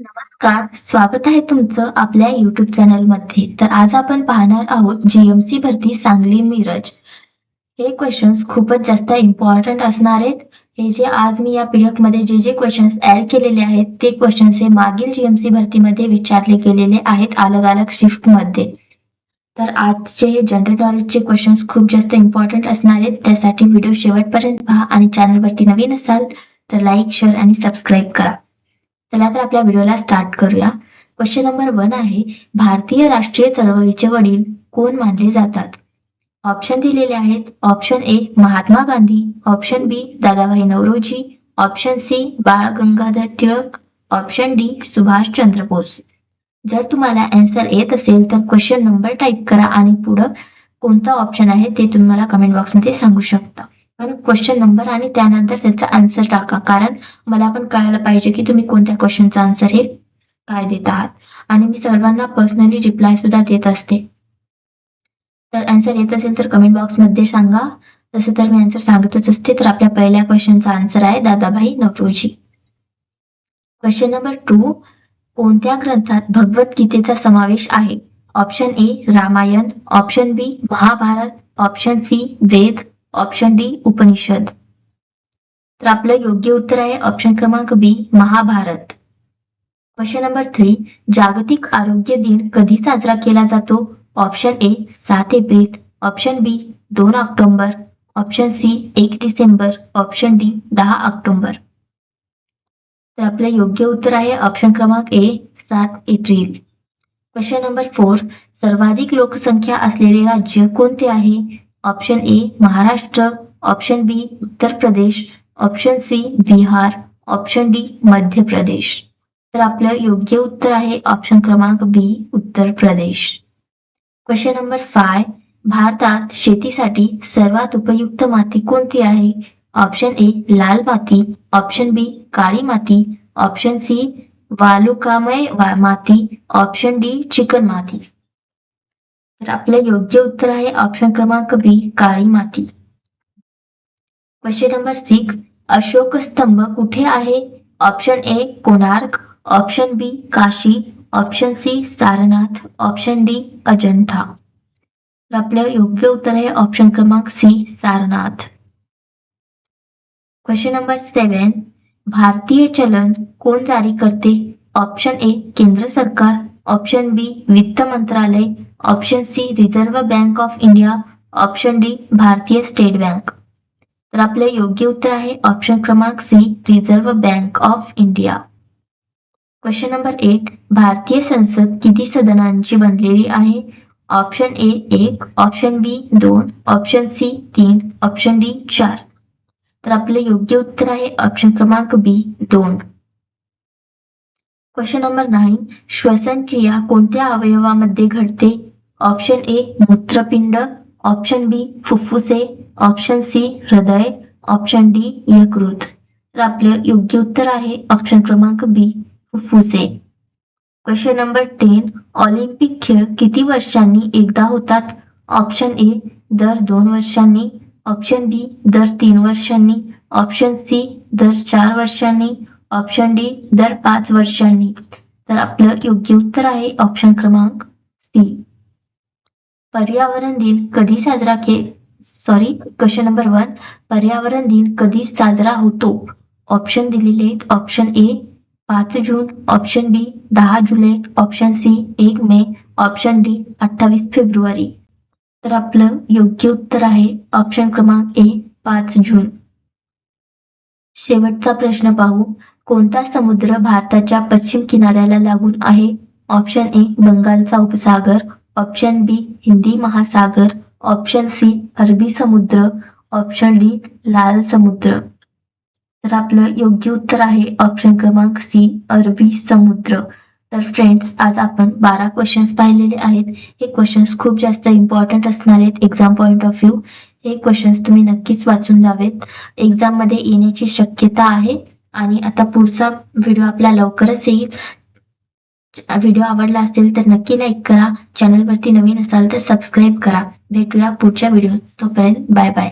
नमस्कार स्वागत आहे तुमचं आपल्या युट्यूब चॅनलमध्ये तर आज आपण पाहणार आहोत जीएमसी भरती सांगली मिरज. हे क्वेश्चन्स खूपच जास्त इम्पॉर्टंट असणार आहेत. हे जे आज मी या पीडीएफमध्ये जे जे क्वेश्चन्स ऍड केलेले आहेत ते क्वेश्चन्स हे मागील जीएमसी भरतीमध्ये विचारले गेलेले आहेत अलग अलग शिफ्टमध्ये. तर आजचे हे जनरल नॉलेजचे क्वेश्चन्स खूप जास्त इम्पॉर्टंट असणार आहेत. त्यासाठी व्हिडिओ शेवटपर्यंत पहा आणि चॅनलवरती नवीन असाल तर लाईक शेअर आणि सबस्क्राईब करा. चला तर आपल्या व्हिडिओला स्टार्ट करूया. क्वेश्चन नंबर वन आहे भारतीय राष्ट्रीय चळवळीचे वडील कोण मानले जातात? ऑप्शन दिलेले आहेत option A Mahatma Gandhi option B Dadabhai Naoroji option C Bal Gangadhar Tilak option D Subhash Chandra Bose. जर तुम्हाला अँसर येत असेल तर क्वेश्चन नंबर टाईप करा आणि पुढं कोणता ऑप्शन आहे ते तुम्हाला कमेंट बॉक्समध्ये सांगू शकता. पण क्वेश्चन नंबर आणि त्यानंतर त्याचा आन्सर टाका. कारण मला पण कळायला पाहिजे की तुम्ही कोणत्या क्वेश्चनचा आन्सर हे काय देत आहात. आणि मी सर्वांना पर्सनली रिप्लाय सुद्धा देत असते. तर आन्सर येत असेल तर कमेंट बॉक्समध्ये सांगा. तसं तर मी आन्सर सांगतच असते. तर आपल्या पहिल्या क्वेश्चनचा आन्सर आहे Dadabhai Naoroji. Question number two कोणत्या ग्रंथात भगवद्गीतेचा समावेश आहे? Option A Ramayana. Option B Mahabharata. Option C Veda. Option D Upanishad. तर आपलं योग्य उत्तर आहे ऑप्शन क्रमांक B Mahabharata. Question number three जागतिक आरोग्य दिन कधी साजरा केला जातो? ऑप्शन ए सात एप्रिल. ऑप्शन बी दोन ऑक्टोबर. ऑप्शन सी एक डिसेंबर. ऑप्शन डी दहा ऑक्टोबर. तर आपलं योग्य उत्तर आहे ऑप्शन क्रमांक ए सात एप्रिल. क्वेश्चन नंबर फोर सर्वाधिक लोकसंख्या असलेले राज्य कोणते आहे? Option A Maharashtra option B Uttar Pradesh option C Bihar option D Madhya Pradesh. तर आपलं योग्य उत्तर आहे ऑप्शन क्रमांक बी उत्तर प्रदेश. क्वेश्चन नंबर फाय भारतात शेतीसाठी सर्वात उपयुक्त माती कोणती आहे? ऑप्शन ए लाल माती ऑप्शन बी काळी माती ऑप्शन सी वालुकामय माती ऑप्शन डी चिकन माती. तर आपलं योग्य उत्तर आहे. ऑप्शन क्रमांक बी काळी माती. क्वेश्चन नंबर सिक्स अशोक स्तंभ कुठे आहे? Option A Konark. Option B Kashi. Option C Sarnath. Option D Ajanta. तर आपलं योग्य उत्तर आहे. ऑप्शन क्रमांक C Sarnath. Question number seven भारतीय चलन कोण जारी करते? ऑप्शन ए केंद्र सरकार. ऑप्शन बी वित्त मंत्रालय. Option C Reserve Bank of India, option D, भारतीय स्टेट बँक. तर आपलं योग्य उत्तर आहे ऑप्शन क्रमांक C Reserve Bank of India. Question number eight भारतीय संसद किती सदनांची बनलेली आहे? ऑप्शन ए, एक, ऑप्शन बी, दोन, ऑप्शन सी, तीन, ऑप्शन डी, चार. तर आपलं योग्य उत्तर आहे ऑप्शन क्रमांक बी, दोन. क्वेश्चन नंबर नाईन श्वसन क्रिया कोणत्या अवयवामध्ये घडते? ऑप्शन ए मूत्रपिंड ऑप्शन बी फुफ्फुसे ऑप्शन सी हृदय ऑप्शन डी यकृत. तर आपलं योग्य उत्तर आहे ऑप्शन क्रमांक बी फुफ्फुसे. क्वेश्चन नंबर टेन ऑलिम्पिक खेळ किती वर्षांनी एकदा होतात? ऑप्शन ए दर दोन वर्षांनी. ऑप्शन बी दर तीन वर्षांनी. ऑप्शन सी दर चार वर्षांनी. ऑप्शन डी दर पाच वर्षांनी. तर आपलं योग्य उत्तर आहे ऑप्शन क्रमांक सी. पर्यावरण दिन कधी साजरा के सॉरी क्वेश्चन नंबर वन पर्यावरण दिन कधी साजरा होतो. ऑप्शन दिलेले आहेत. ऑप्शन ए पाच जून. ऑप्शन बी दहा जुलै. ऑप्शन सी एक मे. ऑप्शन डी अठ्ठावीस फेब्रुवारी. तर आपलं योग्य उत्तर आहे. ऑप्शन क्रमांक ए पाच जून. शेवटचा प्रश्न पाहू. कोणता समुद्र भारताच्या पश्चिम किनाऱ्याला लागून आहे? ऑप्शन ए बंगालचा उपसागर. ऑप्शन बी हिंदी महासागर ऑप्शन सी अरबी समुद्र ऑप्शन डी लाल समुद्र. तर आपलं योग्य उत्तर आहे ऑप्शन क्रमांक सी अरबी समुद्र. तर फ्रेंड्स आज आपण बारा क्वेश्चन्स पाहिलेले आहेत. हे क्वेश्चन्स खूप जास्त इम्पॉर्टंट असणार आहेत एक्झाम पॉईंट ऑफ व्ह्यू हे क्वेश्चन्स तुम्ही नक्कीच वाचून जावेत. एक्झाममध्ये येण्याची शक्यता आहे आणि आता पुढचा व्हिडिओ आपला लवकरच येईल. व्हिडिओ आवडला असेल तर नक्की लाईक करा. चॅनलवरती नवीन असाल तर सबस्क्राईब करा. भेटूया पुढच्या व्हिडिओत. तोपर्यंत बाय बाय.